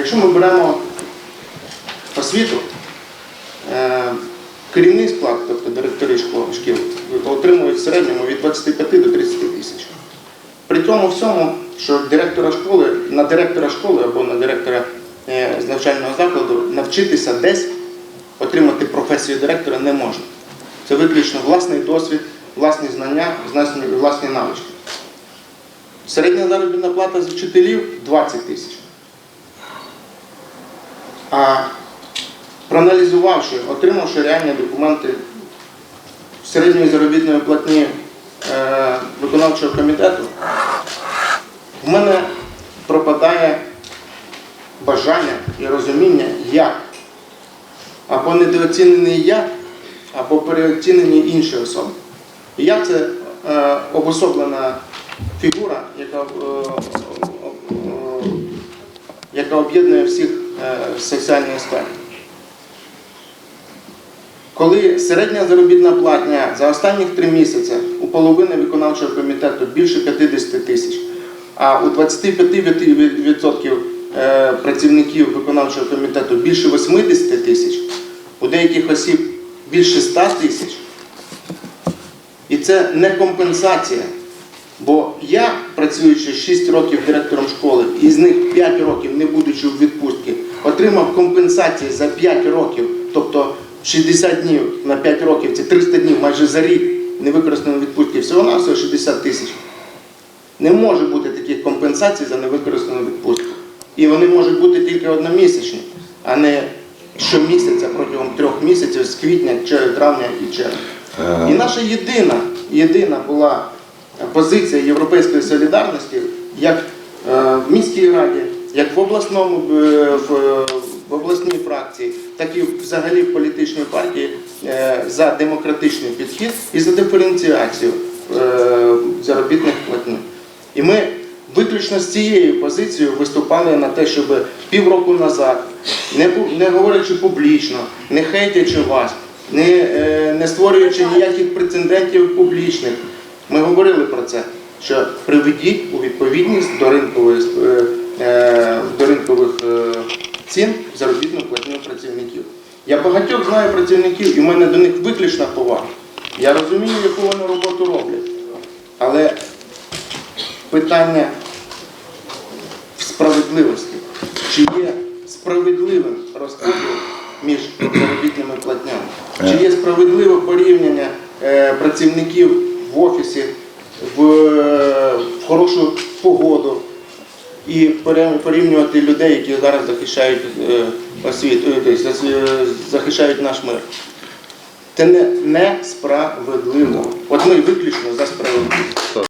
Якщо ми беремо освіту, е, керівний склад, тобто директори шкіл, отримують в середньому від 25 до 30 тисяч. При тому всьому, що директора школи, на директора школи або на директора е, з навчального закладу навчитися десь отримати професію директора не можна. Це виключно власний досвід, власні знання, власні, навички. Середня заробітна плата з вчителів 20 тисяч. А проаналізувавши, отримавши реальні документи середньої заробітної платні е, виконавчого комітету, в мене пропадає бажання і розуміння, як або недооцінений я, або переоцінені інші особи. І я це е, обособлена фігура, яка, е, е, яка об'єднує всіх е, соціальні сфери. Коли середня заробітна платня за останніх три місяці у половини виконавчого комітету більше 50 тисяч, а у 25% е, працівників виконавчого комітету більше 80 тисяч, у деяких осіб більше 100 тисяч, і це не компенсація. Бо я, працюючи 6 років директором школи, і з них 5 років, не будучи в відпустці, отримав компенсації за 5 років, тобто 60 днів на 5 років, це 300 днів майже за рік невикористаної відпустки, всього на всього 60 тисяч. Не може бути таких компенсацій за невикористану відпустку. І вони можуть бути тільки одномісячні, а не щомісяця протягом трьох місяців з квітня, травня і червня. І наша єдина, єдина була позиція Європейської солідарності як е, в міській раді, як в обласному е, в, в обласній фракції, так і взагалі в політичній партії е, за демократичний підхід і за диференціацію е, заробітних платнів. І ми виключно з цією позицією виступали на те, щоб півроку назад, не, не говорячи публічно, не хейтячи вас, не, е, не створюючи ніяких прецедентів публічних, ми говорили про це, що приведіть у відповідність до ринкових, е, е, до ринкових е, цін заробітну платню працівників. Я багатьох знаю працівників, і в мене до них виключна повага. Я розумію, яку вони роботу роблять. Але питання справедливості. Чи є справедливим розподіл між заробітними платнями? Чи є справедливе порівняння е, працівників в офісі е, в хорошу погоду і порівнювати людей, які зараз захищають е, освіту, е, тобто, е, захищають наш мир? Це не, несправедливо. От ми виключно за справедливість.